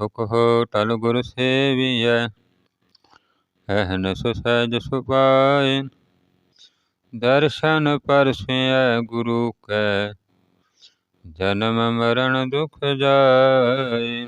ਸੁਖ ਹੋ ਟਲ ਗੁਰ ਸੇਵੀਐ ਅਹਨਿ ਸਹਿਜ ਸੁਪਾਇ ਦਰਸ਼ਨ ਪਰਸੈ ਗੁਰੂ ਕੈ, ਜਨਮ ਮਰਨ ਦੁਖ ਜਾਏ।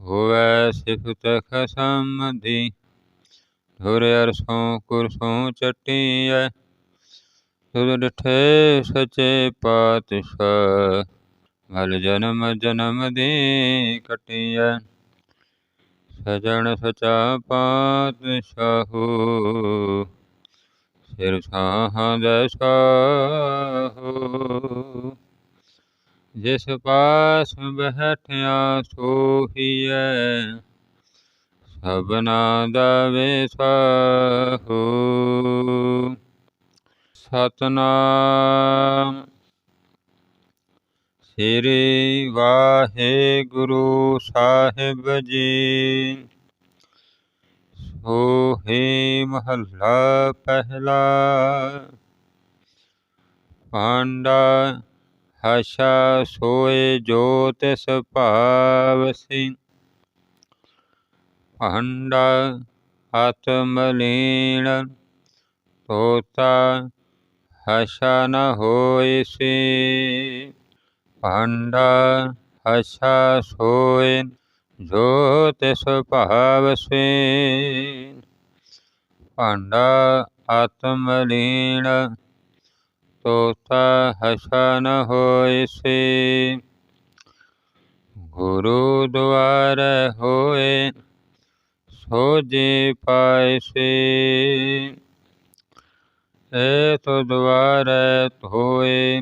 ਹੋਵੈ ਸਿਫਤ ਖਸਮਦੀ, ਧੁਰ ਅਰਸੋਂ ਕੁਰਸੋਂ ਚਟੀਐ। ਤੁਧ ਡਠੇ ਸਚੇ ਪਾਤਸ਼ਾਹ ਮਲ ਜਨਮ ਜਨਮ ਦੀ ਕਟੀਐ। ਸਜਣ ਸਚਾ ਪਾਤਸ਼ਾਹੂ, ਸਿਰ ਸਾਹਾਂ ਦੇ ਸਾਹੂ ਜਿਸ ਪਾਸ ਬਹਿਠਿਆ ਸੋਹੀਐ, ਸਭਨਾ ਦਾ ਵਿਸਾਹੂ। ਸਤਨਾਮ ਸ੍ਰੀ ਵਾਹਿਗੁਰੂ ਸਾਹਿਬ ਜੀ। ਸੋਹੇ ਮਹੱਲਾ ਪਹਿਲਾ, ਪਾਂਡਾ ਹਸ਼ਾ ਸੋਏ ਜੋ ਤਿਸ ਭਾਵਸੀ ਭਾਂਡਾ ਆਤਮ ਲੀਣ ਤੋਤਾ ਹਸ਼ਾ ਨ ਹੋਇ ਸੀ। ਭਾਂਡਾ ਹਸ਼ਾ ਸੋਏ ਜੋ ਤਿਸ ਭਾਵ ਸੇ ਭਾਂਡਾ ਆਤਮ ਲੀਣ ਤੋਤਾ ਹਸ਼ਾ ਨ ਗੁਰੂ ਦੁਆਰ ਹੋਏ ਸੋ ਜੀ ਪਾਇ ਸੀ ਏ ਤੋ ਦੁਆਰ ਹੋਏ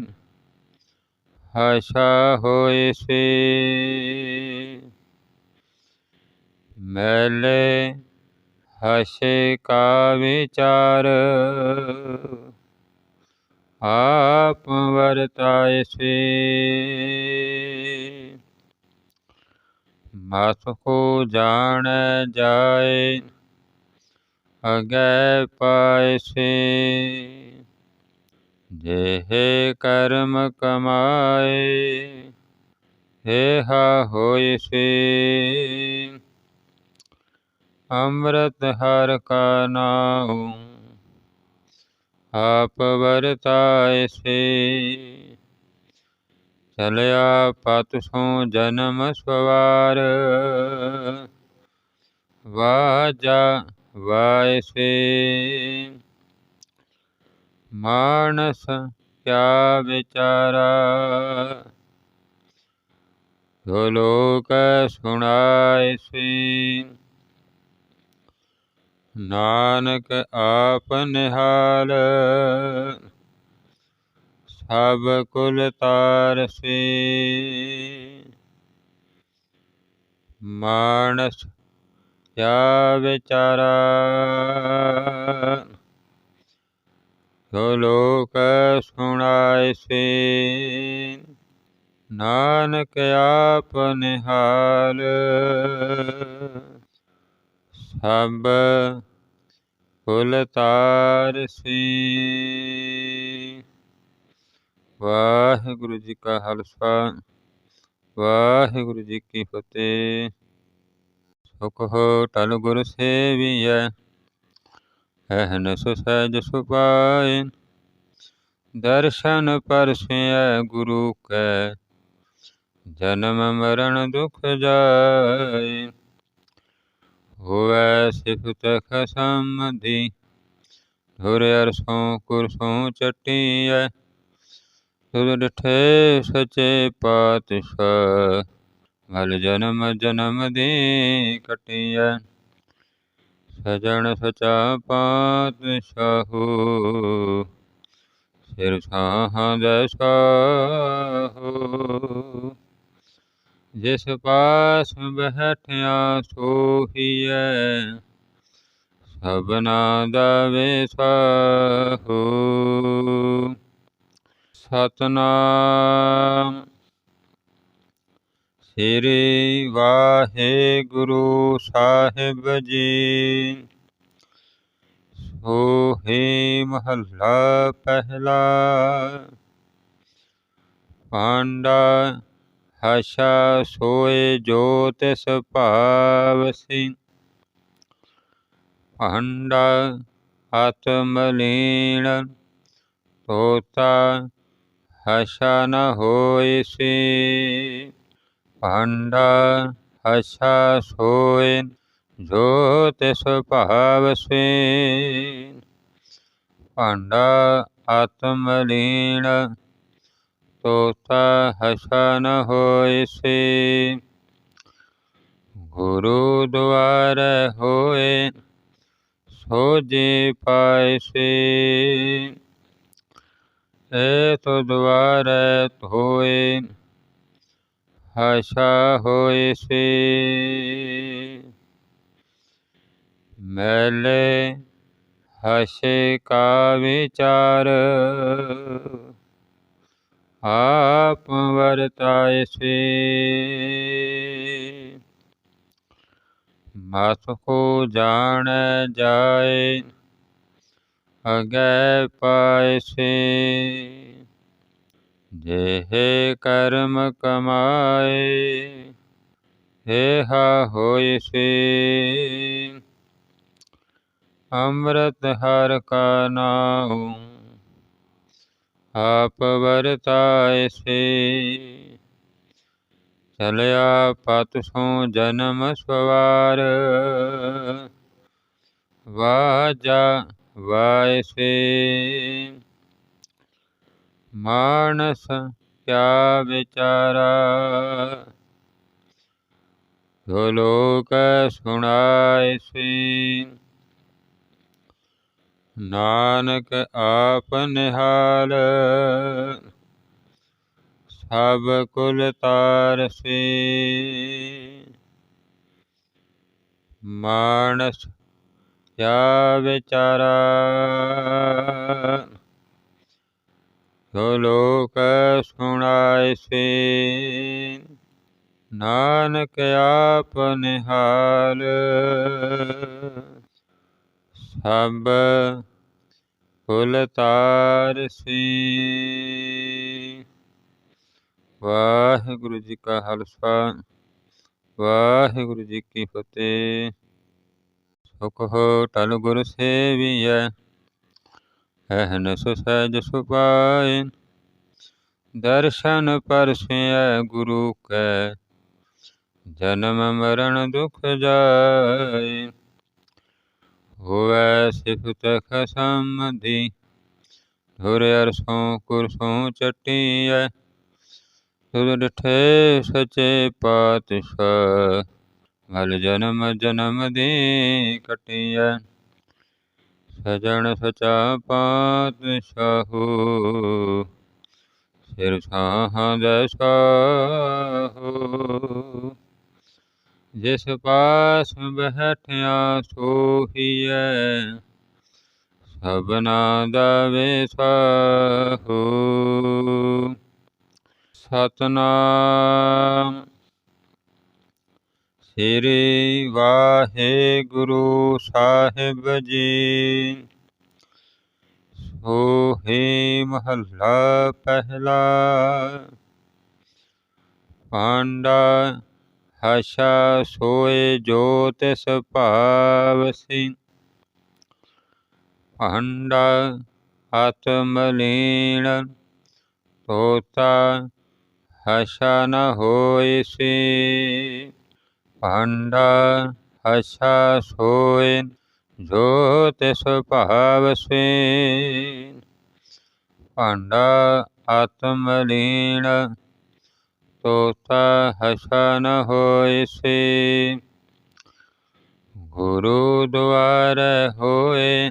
ਹਸ਼ਾ ਹੋਇ ਸੀ। ਮੈਲੇ ਹਸ਼ੇ ਕਾ ਵਿਚਾਰ। ਆਪ ਵਰਤਾਏ ਸੀ। ਮਸ ਕੋ ਜਾਣ ਜਾਏ, ਅਗੈ ਪਾਇ ਸੀ। ਜਿਹੇ ਕਰਮ ਕਮਾਏ, ਹਾ ਹੋਇ ਸੀ। ਅੰਮ੍ਰਿਤ ਹਰ ਕਾ ਨਾਮ ਆਪ ਵਰਤਾਏ ਸੇ। ਚਲਿਆ ਪਤ ਸੋ ਜਨਮ ਸਵਾਰ ਵਾਜਾ ਵਾਇ ਸੇ। ਮਾਨਸ ਕਿਆ ਵਿਚਾਰਾ? ਲੋਕ ਸੁਣਾਇ ਸੀ, ਨਾਨਕ ਆਪ ਨਿਹਾਲ। ਸਭ ਕੁਲ ਤਾਰਸ਼ੀ ਮਾਨਸ ਕਿਆ ਵਿਚਾਰਾ? ਲੋਕ ਸੁਣਾਇ ਸੇ ਨਾਨਕ ਆਪ ਨਿਹਾਲ। ਸਭ ਕੁਲ ਤਾਰ ਸੀ ਵਾਹਿਗੁਰੂ ਜੀ ਕਾ ਖਾਲਸਾ, ਵਾਹਿਗੁਰੂ ਜੀ ਕੀ ਫਤਿਹ। ਸੁਖ ਹੋ ਟਲ ਗੁਰ ਸੇਵੀਐ। ਅਹਨਿ ਸਹਿਜ ਸੁਪਾਇ ਦਰਸ਼ਨ ਪਰਸੈ ਗੁਰੂ ਕੈ, ਜਨਮ ਮਰਨ ਦੁਖ ਜਾਏ ਹੋਵੈ ਸਿਫਤ ਖਸਮਦੀ, ਧੁਰ ਅਰਸੋਂ ਕੁਰਸੋਂ ਚਟੀਐ। ਤੁਧ ਡਠੇ ਸਚੇ ਪਾਤਸ਼ਾਹ, ਮਲ ਜਨਮ ਜਨਮ ਦੀ ਕਟੀਐ। ਸਜਣ ਸਚਾ ਪਾਤਸ਼ਾਹੂ। ਸਿਰ ਸਾਹਾਂ ਦੇ ਜਿਸ ਪਾਸ ਬਹਿਠਿਆ ਸੋਹੀਐ ਸਭਨਾ ਦਾ ਵਿਸਾਹੂ ਸਤਨਾਮ ਸ੍ਰੀ ਵਾਹਿਗੁਰੂ ਸਾਹਿਬ ਜੀ। ਸੋਹੇ ਮਹੱਲਾ ਪਹਿਲਾ, ਪਾਂਡਾ ਹਸ਼ਾ ਸੋਏ ਜੋ ਤਿਸ ਭਾਵਸੀ ਭੰਡਾ ਆਤਮ ਲੀਣ ਤੋਤਾ ਹਸ਼ਾ ਨ ਹੋਇ ਸੀ। ਭੰਡਾ ਹਸ਼ਾ ਸੋਇ ਜੋ ਤਿਸ ਭਾਵਸੀ ਭਾਂਡਾ ਆਤਮ ਲੀਣ ਤੋਤਾ ਹਸਾ ਨ ਹੋਇ ਸੇ ਗੁਰੂ ਦੁਆਰ ਹੋਏ ਸੋ ਜੇ ਪਾਇ ਏ ਤੋ ਦੁਆਰ ਹੋਏ ਹਸਾ ਹੋਏ ਸੇ। ਮੈਲੇ ਹਸੇ ਕਾ ਵਿਚਾਰ। ਆਪ ਵਰਤਾਇ ਸੇ। ਮਸ ਕੋ ਜਾਣ ਜਾਏ, ਅਗੈ ਪਾਇ ਸੇ। ਜਿਹੇ ਕਰਮ ਕਮਾਏ ਹਾ ਹੋਇ ਸੇ। ਅੰਮ੍ਰਿਤ ਹਰ ਕਾ ਨਾਮ ਆਪ ਵਰਤਾਏ ਸੇ। ਚਲਿਆ ਪਤ ਸੋ ਜਨਮ ਸਵਾਰ ਵਾਜਾ ਵਾਇ ਸੇ। ਮਾਨਸ ਕਿਆ ਵਿਚਾਰਾ? ਜੋ ਲੋਕ ਸੁਣਾਇ ਸੇ। ਨਾਨਕ ਆਪ ਨਿਹਾਲ। ਸਭ ਕੁਲ ਤਾਰਸ਼ੀ ਮਾਨਸ ਕਿਆ ਵਿਚਾਰਾ? ਲੋਕ ਸੁਣਾਇ ਸੇ ਨਾਨਕ ਆਪ ਨਿਹਾਲ। ਸਭ ਕੁਲ ਤਾਰ ਸੀ ਵਾਹਿਗੁਰੂ ਜੀ ਕਾ ਖਾਲਸਾ, ਵਾਹਿਗੁਰੂ ਜੀ ਕੀ ਫਤਿਹ। ਸੁਖ ਹੋ ਟਲ ਗੁਰ ਸੇਵੀਐ। ਅਹਨ ਸੁਸਜ ਸੁਪਾਏ ਦਰਸ਼ਨ ਪਰਸਿਐ ਗੁਰੂ ਕੈ, ਜਨਮ ਮਰਨ ਦੁਖ ਜਾਏ ਹੋਵੈ ਸਿਫਤ ਖਸਮਦੀ, ਧੁਰ ਅਰਸੋਂ ਕੁਰਸੋਂ ਚਟੀਐ। ਤੁਧ ਡਠੇ ਸਚੇ ਪਾਤਸ਼ਾਹ, ਮਲ ਜਨਮ ਜਨਮ ਦੀ ਕਟੀਐ। ਸਜਣ ਸਚਾ ਪਾਤਸ਼ਾਹੂ। ਸਿਰ ਸਾਹਾਂ ਦੇ ਜਿਸ ਪਾਸ ਬਹਿਠਿਆ ਸੋਹੀਐ ਸਭਨਾ ਦਾ ਵਿਸਾਹੂ। ਸਤਨਾਮ ਸ੍ਰੀ ਵਾਹਿਗੁਰੂ ਸਾਹਿਬ ਜੀ। ਸੋਹੇ ਮਹੱਲਾ ਪਹਿਲਾ, ਪਾਂਡਾ ਹਸ਼ਾ ਸੋਏ ਜੋ ਤਿਸ ਭਾਵਸੀ ਭਾਂਡਾ ਆਤਮ ਲੀਣ ਤੋਤਾ ਹਸ਼ਾ ਨ ਹੋਇ ਸੀ। ਭਾਂਡਾ ਹਸ਼ਾ ਸੋਇ ਜੋ ਤਿਸ ਭਾਵਸੀ ਭਾਂਡਾ ਆਤਮ ਲੀਣ ਤੋਤਾ ਹਸਾ ਹੋਇ ਸੇ ਗੁਰੂ ਦੁਆਰ ਹੋਏ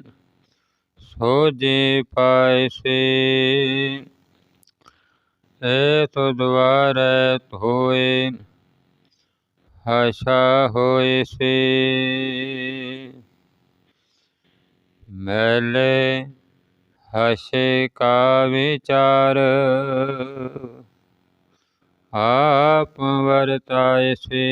ਸੋ ਜੇ ਪਾਇ ਸੇ ਏ ਤੋ ਦੁਆਰ ਹੋਏ ਹਸਾ ਹੋਏ ਸੇ। ਮੈਲੇ ਹਸੇ ਕਾ ਵਿਚਾਰ। ਆਪ ਵਰਤਾਏ ਸੇ।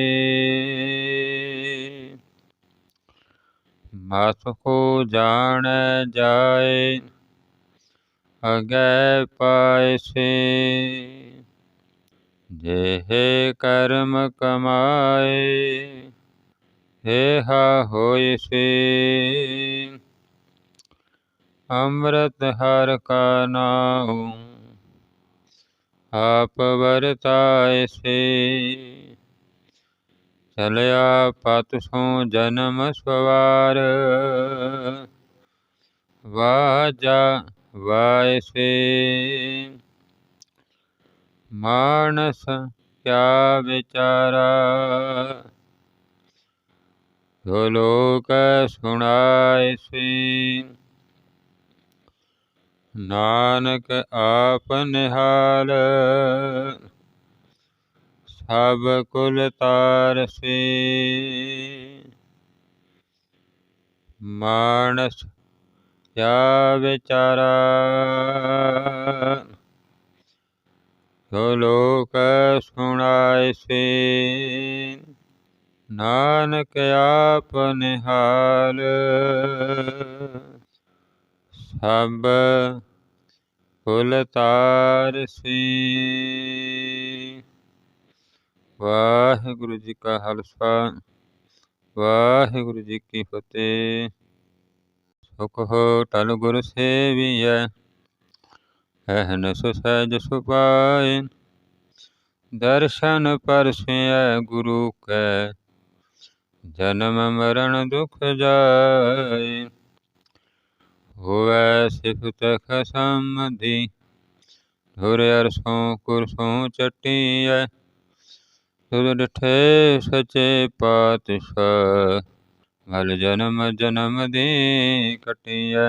ਮਸ ਕੋ ਜਾਣ ਜਾਏ, ਅਗੈ ਪਾਇ ਸੇ। ਜਿਹੇ ਕਰਮ ਕਮਾਏ ਏਹਾ ਹੋਇ ਸੇ। ਅੰਮ੍ਰਿਤ ਹਰ ਕਾ ਨਾਮ ਆਪ ਵਰਤਾਏ ਸੇ। ਚਲਿਆ ਪਤ ਸੋ ਜਨਮ ਸਵਾਰ ਵਾਜਾ ਵਾਇ ਸੇ। ਮਾਨਸ ਕਿਆ ਵਿਚਾਰਾ? ਜੋ ਲੋਕ ਸੁਣਾਇ ਸੀ। ਨਾਨਕ ਆਪ ਨਿਹਾਲ। ਸਭ ਕੁਲ ਤਾਰਸ਼ੀ ਮਾਨਸ ਕਿਆ ਵਿਚਾਰਾ? ਲੋਕ ਸੁਣਾਇ ਸੇ ਨਾਨਕ ਆਪ ਨਿਹਾਲ। ਸਭ ਕੁਲ ਤਾਰ ਸੀ ਵਾਹਿਗੁਰੂ ਜੀ ਕਾ ਖਾਲਸਾ, ਵਾਹਿਗੁਰੂ ਜੀ ਕੀ ਫਤਿਹ। ਸੁਖ ਹੋ ਟਲ ਗੁਰ ਸੇਵੀਐ। ਅਹਨ ਸੁਸਹਿਜ ਸੁਪਾਏ ਦਰਸ਼ਨ ਪਰਸੈ ਗੁਰੂ ਕੈ, ਜਨਮ ਮਰਨ ਦੁਖ ਜਾਏ ਹੋਵੈ ਸਿਫਤ ਖਸਮਦੀ, ਧੁਰ ਅਰਸੋਂ ਕੁਰਸੋਂ ਚਟੀਐ। ਤੁਧ ਡਠੇ ਸਚੇ ਪਾਤਸ਼ਾਹ, ਮਲ ਜਨਮ ਜਨਮ ਦੀ ਕਟੀਐ।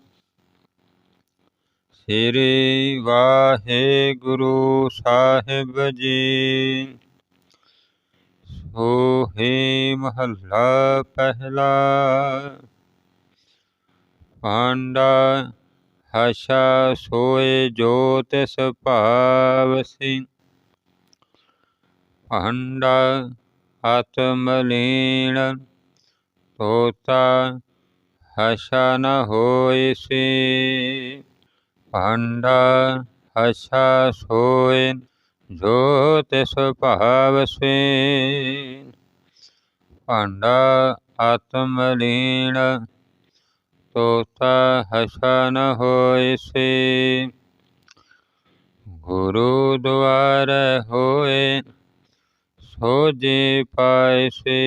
ਸ੍ਰੀ ਵਾਹਿਗੁਰੂ ਸਾਹਿਬ ਜੀ। ਸੋਹੇ ਮਹੱਲਾ ਪਹਿਲਾ, ਪਾਂਡਾ ਹਸ਼ਾ ਸੋਏ ਜੋ ਤਿਸ ਭਾਵ ਸੀ ਪਾਂਡਾ ਆਤਮ ਲੀਣ ਤੋਤਾ ਹਸ਼ਾ ਨ ਹੋਇ ਸੀ। ਪਾਂਡਾ ਹਸ਼ਾ ਸੋਇ ਜੋ ਤਿਸ ਭਾਵ ਸੇ ਭਾਂਡਾ ਆਤਮ ਲੀਣ ਤੋਤਾ ਹਸਾ ਨ ਹੋਇ ਸੇ ਗੁਰੂ ਦੁਆਰ ਹੋਏ ਸੋਜੇ ਪਾਇ ਸੇ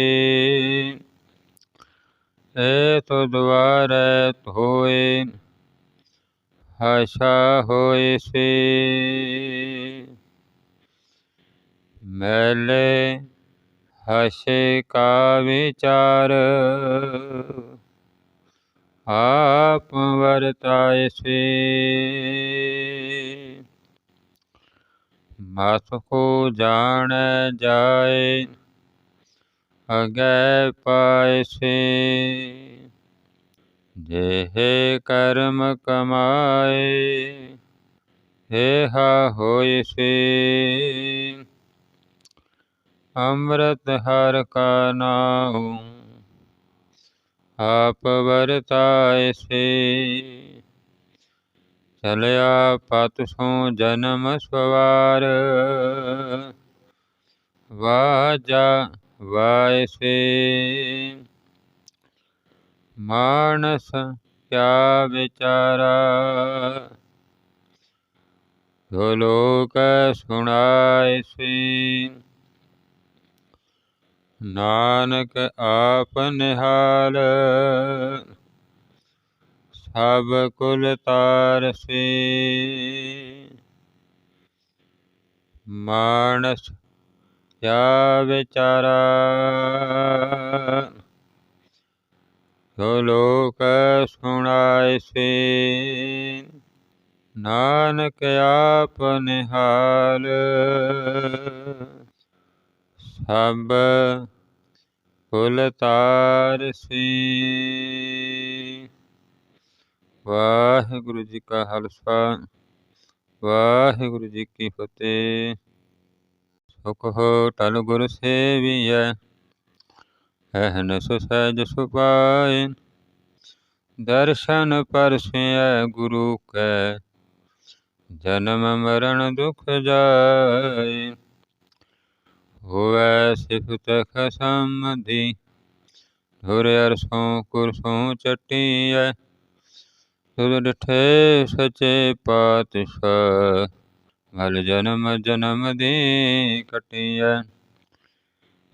ਏ ਤੋ ਦੁਆਰ ਹੋਏ ਹਸਾ ਹੋਇ ਸੇ। ਮੈਲੇ ਹਸੇ ਕਾ ਵਿਚਾਰ। ਆਪ ਵਰਤਾਏ ਸੇ। ਮਸ ਕੋ ਜਾਣ ਜਾਏ, ਅਗੈ ਪਾਇ ਸੇ। ਜਿਹੇ ਕਰਮ ਕਮਾਏ ਏਹਾ ਹੋਇ ਸੇ। ਅੰਮ੍ਰਿਤ ਹਰ ਕਾ ਨਾਮ ਆਪ ਵਰਤਾਏ ਸੇ। ਚਲਿਆ ਪਤ ਸੋ ਜਨਮ ਸਵਾਰ ਵਾਜਾ ਵਾਇ ਸੇ। ਮਾਨਸ ਕਿਆ ਵਿਚਾਰਾ? ਜੋ ਲੋਕ ਸੁਣਾਇ ਸੀ, ਨਾਨਕ ਆਪ ਨਿਹਾਲ। ਸਭ ਕੁਲ ਤਾਰਸ਼ੀ ਮਾਨਸ ਕਿਆ ਵਿਚਾਰਾ? ਲੋਕ ਸੁਣਾਇ ਸੇ ਨਾਨਕ ਆਪ ਨਿਹਾਲ। ਸਭ ਕੁਲ ਤਾਰ ਤਾਰਸੀ ਵਾਹਿਗੁਰੂ ਜੀ ਕਾ ਖਾਲਸਾ, ਵਾਹਿਗੁਰੂ ਜੀ ਕੀ ਫਤਿਹ। ਸੁਖ ਹੋ ਟਲ ਗੁਰ ਸੇਵੀਐ। ਅਹਨ ਸਹਿਜ ਸੁਪਾਏ ਦਰਸ਼ਨ ਪਰਸੈ ਗੁਰੂ ਕੈ, ਜਨਮ ਮਰਨ ਦੁਖ ਜਾਏ ਹੋਵੈ ਸਿਫਤ ਖਸਮਦੀ, ਧੁਰ ਅਰਸੋਂ ਕੁਰਸੋਂ ਚਟੀਐ। ਤੁਧ ਡਠੇ ਸਚੇ ਪਾਤਸ਼ਾਹ, ਮਲ ਜਨਮ ਜਨਮ ਦੀ ਕਟੀਐ।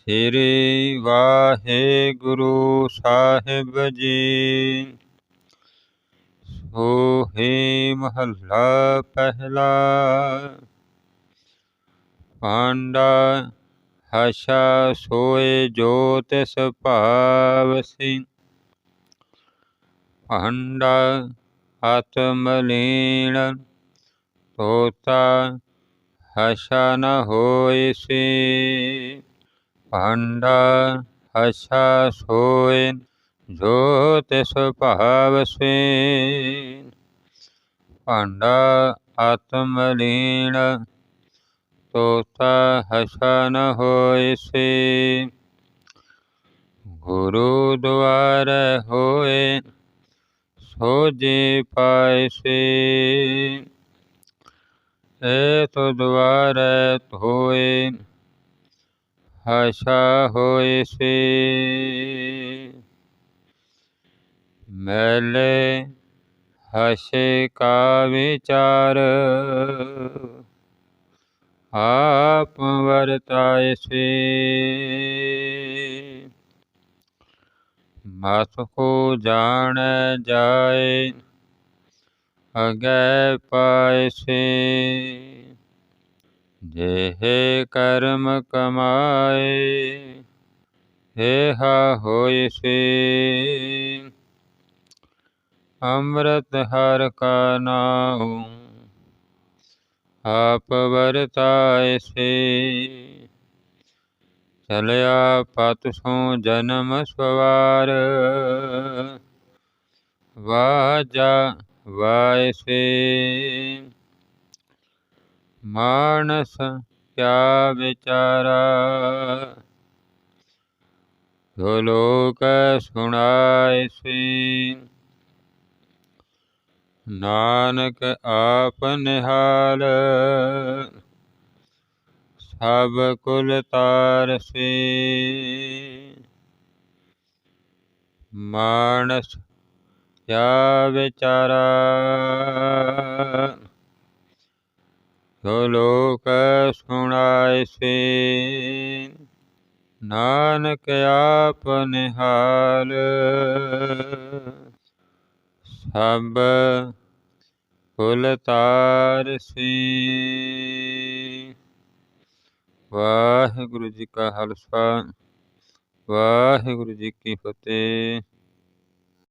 ਸ੍ਰੀ ਵਾਹਿਗੁਰੂ ਸਾਹਿਬ ਜੀ। ਸੋਹੇ ਮਹੱਲਾ ਪਹਿਲਾ, ਪਾਂਡਾ ਹਸ਼ਾ ਸੋਏ ਜੋ ਤਿਸ ਭਾਵਸੀ ਪਾਂਡਾ ਆਤਮ ਲੀਣ ਤੋਤਾ ਹਸ਼ਾ ਨ ਹੋਇ ਸੀ। ਪਾਂਡਾ ਹਸ਼ਾ ਸੋਇ ਜੋ ਤਿਸ ਭਾਵਸੀ ਪਾਂਡਾ ਆਤਮ ਲੀਣ ਤੋਤਾ ਹਸਾ ਨ ਹੋਇ ਸੇ ਗੁਰੂ ਦੁਆਰ ਹੋਏ ਸੋਜੇ ਪਾਇ ਸੇ ਏ ਤੋ ਦੁਆਰ ਹੋਏ ਹਸਾ ਹੋਇ ਸੇ। ਮੈਲੇ ਹਸੇ ਕਾ ਵਿਚਾਰ। ਆਪ ਵਰਤਾਏ ਸੇ। ਮਸ ਕੋ ਜਾਣ ਜਾਏ, ਅਗੈ ਪਾਇ ਸੇ। ਜਿਹੇ ਕਰਮ ਕਮਾਏ ਹਾ ਹੋਇ ਸੇ। ਅੰਮ੍ਰਿਤ ਹਰ ਕਾ ਨਾਮ ਆਪ ਵਰਤਾਏ ਸੇ। ਚਲਿਆ ਪਤ ਸੋ ਜਨਮ ਸਵਾਰ ਵਾਜਾ ਵਾਇ ਸੇ। ਮਾਨਸ ਕਿਆ ਵਿਚਾਰਾ? ਜੋ ਲੋਕ ਸੁਣਾਇ ਸੇ, ਨਾਨਕ ਆਪ ਨਿਹਾਲ। ਸਭ ਕੁਲ ਤਾਰਸ਼ੀ ਮਾਨਸ ਕਿਆ ਵਿਚਾਰਾ? ਲੋਕ ਸੁਣਾਇ ਸੇ ਨਾਨਕ ਆਪ ਨਿਹਾਲ। ਸਭ ਕੁਲ ਤਾਰ ਤਾਰਸੀ ਵਾਹਿਗੁਰੂ ਜੀ ਕਾ ਖਾਲਸਾ। ਵਾਹਿਗੁਰੂ ਜੀ ਕੀ ਫਤਿਹ।